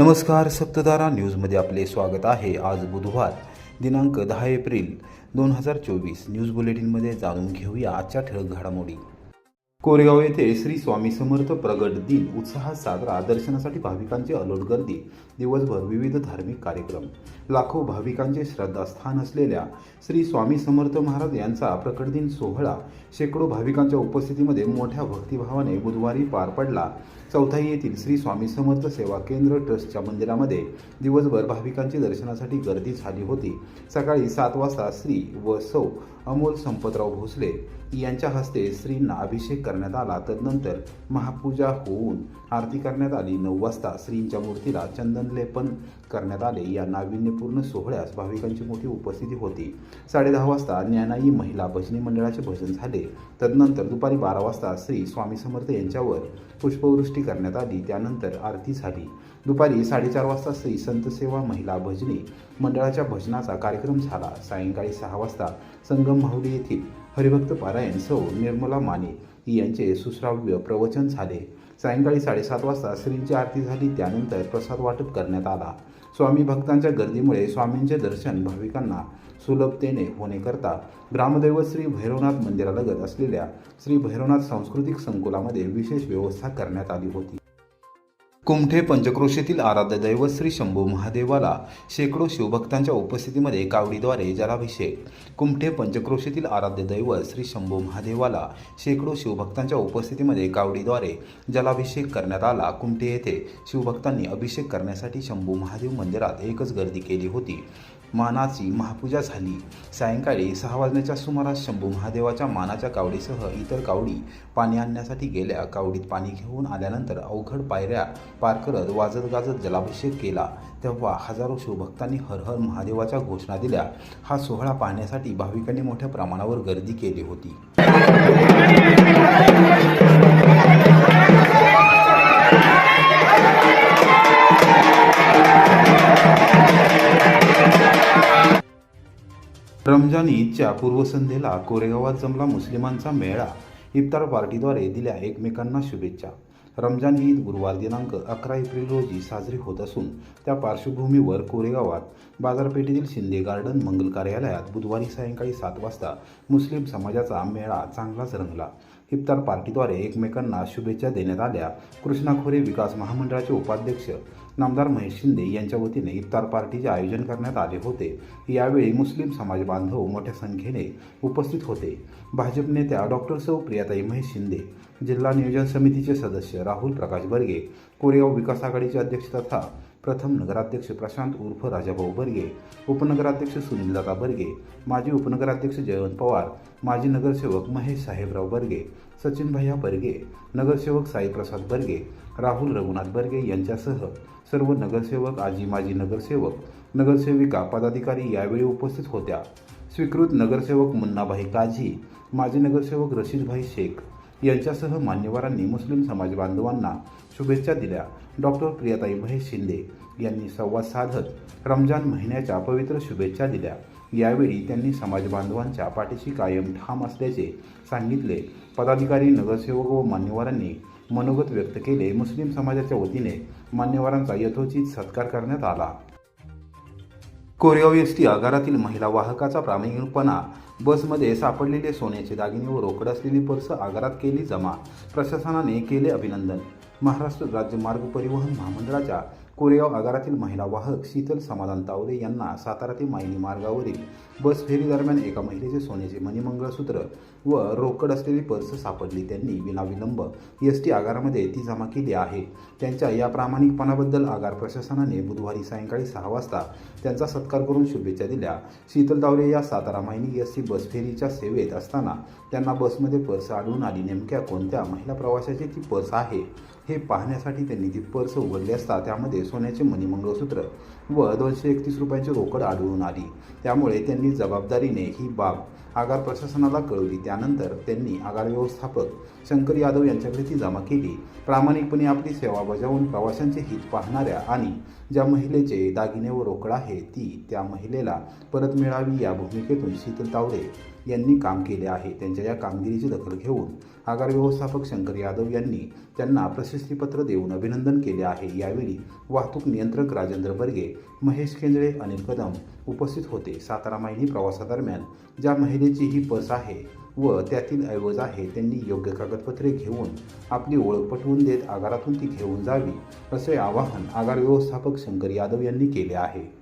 नमस्कार सप्तधारा न्यूजमध्ये आपले स्वागत आहे. आज बुधवार दिनांक दहा एप्रिल दोन हजार चोवीस. न्यूज बुलेटिनमध्ये जाणून घेऊया आजच्या ठळक घडामोडी. कोरेगाव येथे श्री स्वामी समर्थ प्रगट दिन उत्साहात साजरा दर्शनासाठी भाविकांची अलोट गर्दी दिवसभर विविध धार्मिक कार्यक्रम. लाखो भाविकांचे श्रद्धास्थान असलेल्या श्री स्वामी समर्थ महाराज यांचा प्रकट दिन सोहळा शेकडो भाविकांच्या उपस्थितीमध्ये मोठ्या भक्तिभावाने बुधवारी पार पडला. चौथाई येथील श्री स्वामी समर्थ सेवा केंद्र ट्रस्टच्या मंदिरामध्ये दिवसभर भाविकांची दर्शनासाठी गर्दी झाली होती. सकाळी सात वाजता श्री व सौ अमोल संपतराव भोसले यांच्या हस्ते श्रींना अभिषेक करण्यात आला तदनंतर महापूजा होऊन आरती करण्यात आली. नऊ वाजता श्रींच्या मूर्तीला चंदनलेपन करण्यात आले. या नाविन्यपूर्ण सोहळ्यास भाविकांची मोठी उपस्थिती होती. साडेदहा वाजता ज्ञानाई महिला भजनी मंडळाचे भजन झाले. तदनंतर दुपारी बारा वाजता श्री स्वामी समर्थ यांच्यावर पुष्पवृष्टी करण्यात आली. त्यानंतर आरती झाली. दुपारी साडेचार वाजता श्री संत सेवा महिला भजनी मंडळाच्या भजनाचा कार्यक्रम झाला. सायंकाळी सहा वाजता संगम माहुली येथील हरिभक्त पारायण सौ निर्मला माने यांचे सुश्राव्य प्रवचन झाले. सायंकाळी साडेसात वाजता श्रींची आरती झाली. त्यानंतर प्रसाद वाटप करण्यात आला. स्वामी भक्तांच्या गर्दीमुळे स्वामींचे दर्शन भाविकांना सुलभतेने होण्याकरता ग्रामदैवत श्री भैरवनाथ मंदिरालगत असलेल्या श्री भैरवनाथ सांस्कृतिक संकुलामध्ये विशेष व्यवस्था करण्यात आली होती. कुमठे पंचक्रोशीतील आराध्य दैवत श्री शंभू महादेवाला शेकडो शिवभक्तांच्या उपस्थितीमध्ये कावडीद्वारे जलाभिषेक. कुमठे पंचक्रोशीतील आराध्य दैवत श्री शंभू महादेवाला शेकडो शिवभक्तांच्या उपस्थितीमध्ये कावडीद्वारे जलाभिषेक करण्यात आला. कुमठे येथे शिवभक्तांनी अभिषेक करण्यासाठी शंभू महादेव मंदिरात एकच गर्दी केली होती. मानाची महापूजा झाली. सायंकाळी सहा वाजण्याच्या सुमारास शंभू महादेवाच्या मानाच्या कावडीसह इतर कावडी पाणी आणण्यासाठी गेल्या. कावडीत पाणी घेऊन आल्यानंतर अवघड पायऱ्या पार करत वाजत गाजत जलाभिषेक केला. तेव्हा हजारो शिवभक्तांनी हर हर महादेवाच्या घोषणा दिल्या. हा सोहळा पाहण्यासाठी भाविकांनी मोठ्या प्रमाणावर गर्दी केली होती. रमजान ईदच्या पूर्वसंध्येला कोरेगावात जमला मुस्लिमांचा मेळा इफ्तार पार्टीद्वारे दिल्या एकमेकांना शुभेच्छा. रमजान ईद गुरुवार दिनांक अकरा एप्रिल रोजी साजरी होत असून त्या पार्श्वभूमीवर कोरेगावात बाजारपेठेतील शिंदे गार्डन मंगल कार्यालयात बुधवारी सायंकाळी सात वाजता मुस्लिम समाजाचा मेळा चांगलाच रंगला. इफ्तार पार्टीद्वारे एकमेकांना शुभेच्छा देण्यात आल्या. कृष्णा खोरे विकास महामंडळाचे उपाध्यक्ष नामदार महेश शिंदे यांच्या वतीने इफ्तार पार्टीचे आयोजन करण्यात आले होते. यावेळी मुस्लिम समाज बांधव मोठ्या संख्येने उपस्थित होते. भाजप नेत्या डॉक्टर सौ प्रियाताई महेश शिंदे जिल्हा नियोजन समितीचे सदस्य राहुल प्रकाश बर्गे कोरेगाव विकास आघाडीचे अध्यक्ष तथा प्रथम नगराध्यक्ष प्रशांत उर्फ राजाभाऊ बर्गे उपनगराध्यक्ष सुनीलदादा बर्गे माजी उपनगराध्यक्ष जयवंत पवार माजी नगरसेवक महेश साहेबराव बर्गे सचिन भैया बर्गे नगरसेवक साईप्रसाद बर्गे राहुल रघुनाथ बर्गे यांच्यासह सर्व नगरसेवक आजी माजी नगरसेवक नगरसेविका पदाधिकारी यावेळी उपस्थित होत्या. स्वीकृत नगरसेवक मुन्नाभाई काझी माजी नगरसेवक रशीदभाई शेख यांच्यासह मान्यवरांनी मुस्लिम समाज बांधवांना शुभेच्छा दिल्या. डॉक्टर प्रियाताई महेश शिंदे यांनी संवाद साधत रमजान महिन्याच्या पवित्र शुभेच्छा दिल्या. यावेळी त्यांनी समाज बांधवांच्या पाठीशी कायम ठाम असल्याचे सांगितले. पदाधिकारी नगरसेवक व मान्यवरांनी मनोगत व्यक्त केले. मुस्लिम समाजाच्या वतीने मान्यवरांचा यथोचित सत्कार करण्यात आला. कोरिओव्हिस्टी आगारातील महिला वाहकाचा प्रामाणिकपणा बसमध्ये सापडलेले सोन्याचे दागिने व रोकड असलेली पर्स आगारात केली जमा प्रशासनाने केले अभिनंदन. महाराष्ट्र राज्य मार्ग परिवहन महामंडळाच्या कोरेगाव आगारातील महिला वाहक शीतल समाधान तावरे यांना सातारा ते मायनी मार्गावरील बस फेरी दरम्यान एका महिलेचे सोन्याचे मणिमंगळसूत्र व रोकड असलेली पर्स सापडली. त्यांनी विनाविलंब एस टी आगारामध्ये ती जमा केली आहे. त्यांच्या या प्रामाणिकपणाबद्दल आगार प्रशासनाने बुधवारी सायंकाळी सहा वाजता त्यांचा सत्कार करून शुभेच्छा दिल्या. शीतल तावरे या Satara Mayani S T bus फेरीच्या सेवेत असताना त्यांना बसमध्ये पर्स आढळून आली. नेमक्या कोणत्या महिला प्रवाशाची ती पर्स आहे? हे पाहण्यासाठी त्यांनी ती पर्स उघडली असता त्यामध्ये सोन्याचे मणिमंगळसूत्र व दोनशे एकतीस रुपयांची रोकड आढळून आली. त्यामुळे त्यांनी जबाबदारीने ही बाब आगार प्रशासनाला कळवली. त्यानंतर त्यांनी आगार व्यवस्थापक शंकर यादव यांच्याकडे ती जमा केली. प्रामाणिकपणे आपली सेवा बजावून प्रवाशांचे हित पाहणाऱ्या आणि ज्या महिलेचे दागिने व रोकड आहे ती त्या महिलेला परत मिळावी या भूमिकेतून शीतल तावडे यांनी काम केले आहे. त्यांच्या या कामगिरीची दखल घेऊन आगार व्यवस्थापक शंकर यादव यांनी त्यांना प्रशस्तीपत्र देऊन अभिनंदन केले आहे. यावेळी वाहतूक नियंत्रक राजेंद्र बर्गे महेश केंद्रे अनिल कदम उपस्थित होते. सातारा माहिनी प्रवासादरम्यान ज्या महिलेची ही बस आहे व त्यातील ऐवज आहे त्यांनी योग्य कागदपत्रे घेऊन आपली ओळख पटवून देत आगारातून ती घेऊन जावी असे आवाहन आगार व्यवस्थापक शंकर यादव यांनी केले आहे.